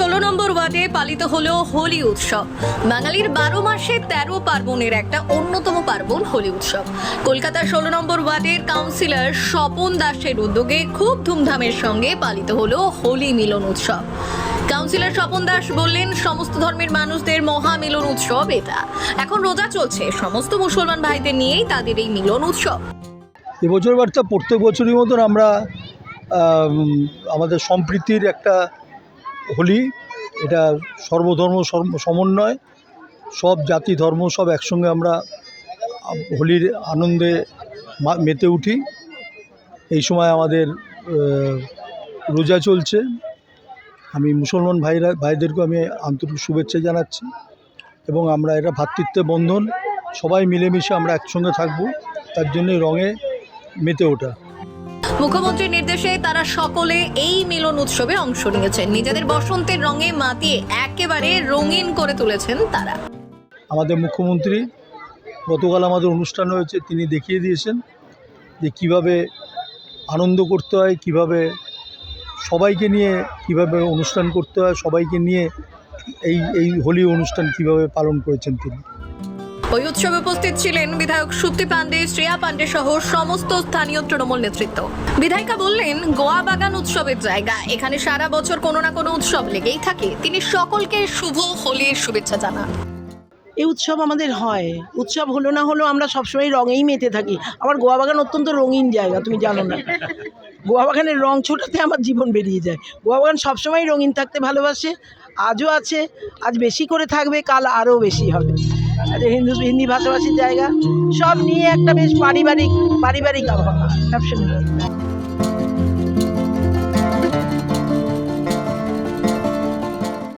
ষোলো নম্বর ওয়ার্ডে পালিত হলো হোলি উৎসব। বাঙালির বারো মাসে তেরো পার্বণের একটা অন্যতম পার্বণ হোলি উৎসব। কলকাতা ষোলো নম্বর ওয়ার্ডের কাউন্সিলর স্বপন দাসের উদ্যোগে খুব ধুমধামের সঙ্গে পালিত হলো হোলি মিলন উৎসব। কাউন্সিলর স্বপন দাস বললেন, সমস্ত ধর্মের মানুষদের মহা মিলন উৎসব এটা। এখন রোজা চলছে, সমস্ত মুসলমান ভাইদের নিয়েই তাদের এই মিলন উৎসব। এবছর বার্তা প্রত্যেক বছরই মতন আমরা আমাদের সম্প্রীতির একটা হোলি, এটা সর্বধর্ম সমন্বয়। সব জাতি, ধর্ম, সব একসঙ্গে আমরা হোলির আনন্দে মেতে উঠি। এই সময় আমাদের রোজা চলছে। আমি মুসলমান ভাইরা ভাইদেরকে আমি আন্তরিক শুভেচ্ছা জানাচ্ছি এবং আমরা এটা ভ্রাতৃত্বের বন্ধন সবাই মিলেমিশে আমরা একসঙ্গে থাকব তার জন্য রঙে মেতে ওঠা। মুখ্যমন্ত্রীর নির্দেশে তারা সকলে এই মিলন উৎসবে অংশ নিয়েছেন। নিজেদের বসন্তের রঙে মাতিয়ে একেবারে রঙিন করে তুলেছেন তারা। আমাদের মুখ্যমন্ত্রী গতকাল আমাদের অনুষ্ঠান হয়েছে তিনি দেখিয়ে দিয়েছেন যে কীভাবে আনন্দ করতে হয় কীভাবে সবাইকে নিয়ে কীভাবে অনুষ্ঠান করতে হয় সবাইকে নিয়ে এই এই হোলি অনুষ্ঠান কীভাবে পালন করেছেন তিনি? ওই উৎসবে উপস্থিত ছিলেন বিধায়ক সুপ্তি পান্ডে শ্রেয়া পান্ডে সহ সমস্ত স্থানীয় তৃণমূল নেতৃত্ব। বিধায়িকা বললেন গোয়া বাগান উৎসবের জায়গা। এখানে সারা বছর কোনো না কোনো উৎসব লেগেই থাকে। তিনি সকলকে শুভ হোলির শুভেচ্ছা জানান। এই উৎসব আমাদের হয়। উৎসব হলো না হলো আমরা সবসময় রঙেই মেতে থাকি। আমার গোয়া বাগান অত্যন্ত রঙিন জায়গা তুমি জানো না। গোয়া বাগানের রং ছোটাতে আমার জীবন বেরিয়ে যায়। গোয়া বাগান সবসময় রঙিন থাকতে ভালোবাসে, আজও আছে, আজ বেশি করে থাকবে, কাল আরও বেশি হবে। আর হিন্দু, হিন্দি ভাষাভাষীর জায়গা, সব নিয়ে একটা বেশ পারিবারিক পারিবারিক আবহাওয়া। সব সুন্দর